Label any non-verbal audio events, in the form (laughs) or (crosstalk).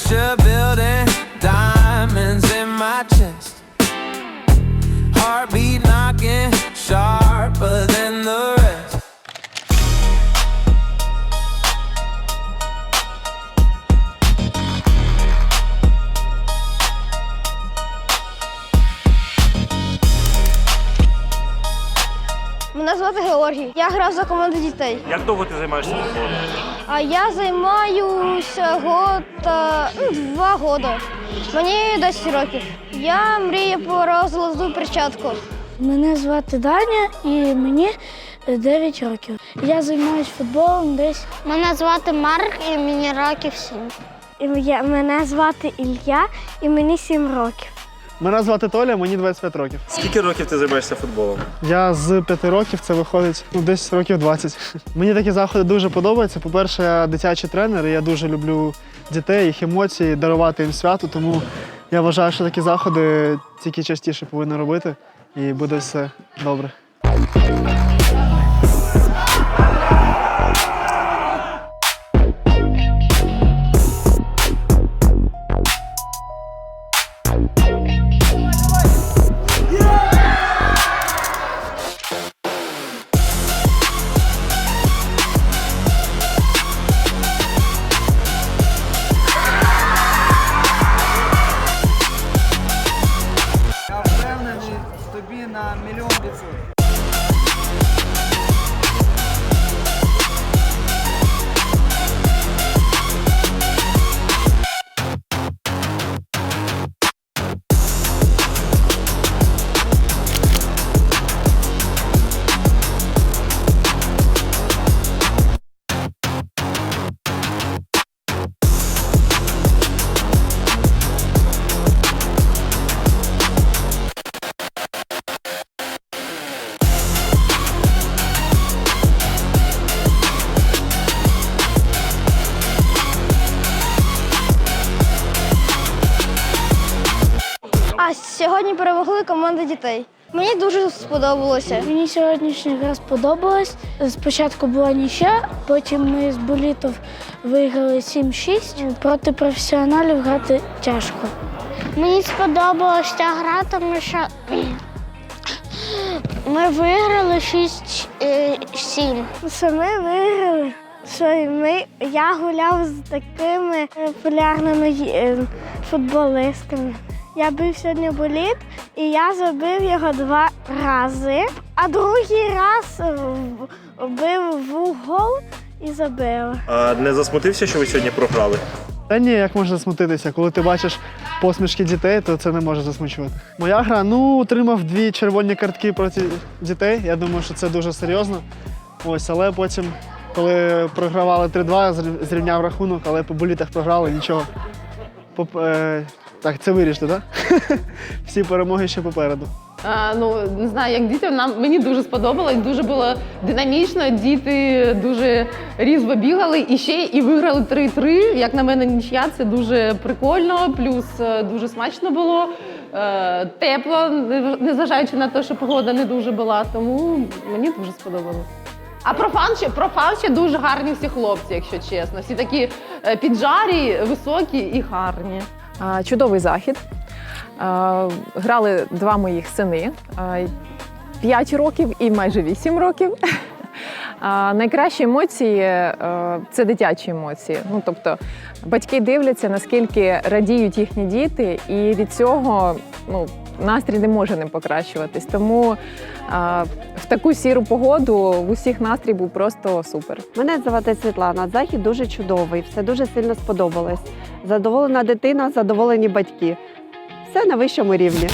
pressure building, diamonds in my chest. Heartbeat knocking, sharper than the rest. Мене звати Георгій. Я грав за команду дітей. Як довго ти займаєшся футболом? А я займаюся год, е, ну, два роки. Мені 10 років. Я мрію про золоту перчатку. Мене звати Даня і мені 9 років. Я займаюся футболом десь. Мене звати Марк і мені років сім. Мене звати Ілля і мені 7 років. Мене звати Толя, мені 25 років. Скільки років ти займаєшся футболом? Я з 5 років, це виходить ну, десь років 20. Мені такі заходи дуже подобаються. По-перше, я дитячий тренер, і я дуже люблю дітей, їх емоції, дарувати їм свято. Тому я вважаю, що такі заходи тільки частіше повинні робити, і буде все добре. В тобі на мільйон А сьогодні перемогли команда дітей. Мені дуже сподобалося. Мені сьогоднішня гра сподобалась. Спочатку була нічия, потім ми з болітов виграли 7-6. Проти професіоналів грати тяжко. Мені сподобалася ця гра, тому що ми виграли 6-7. Що ми виграли? Що ми, я гуляв з такими е, популярними е, футболистами. Я бив сьогодні боліт і я забив його два рази, а другий раз в- бив в гол і забив. А не засмутився, що ви сьогодні програли? Та ні, як можна засмутитися, коли ти бачиш посмішки дітей, то це не може засмучувати. Моя гра, ну, отримав дві червоні картки проти дітей. Я думаю, що це дуже серйозно. Ось, але потім, коли програвали 3-2, я зрівняв рахунок, але по болітах програли, нічого. Поп, е, так, це вирішили, так? (laughs) Всі перемоги ще попереду. А, ну не знаю, як діти нам мені дуже сподобалось. Дуже було динамічно. Діти дуже різво бігали і ще і виграли 3-3. Як на мене, нічия це дуже прикольно. Плюс е, дуже смачно було. Е, тепло, незважаючи на те, що погода не дуже була. Тому мені дуже сподобалось. А про ще про фан ще дуже гарні всі хлопці, якщо чесно. Всі такі е, піджарі, високі і гарні. Чудовий захід. Грали два моїх сини 5 років і майже 8 років. (laughs) Найкращі емоції е, це дитячі емоції. Ну тобто батьки дивляться, наскільки радіють їхні діти, і від цього ну, настрій не може не покращуватись. Тому а, в таку сіру погоду в усіх настрій був просто супер. Мене звати Світлана. Захід дуже чудовий, все дуже сильно сподобалось. Задоволена дитина, задоволені батьки. Все на вищому рівні.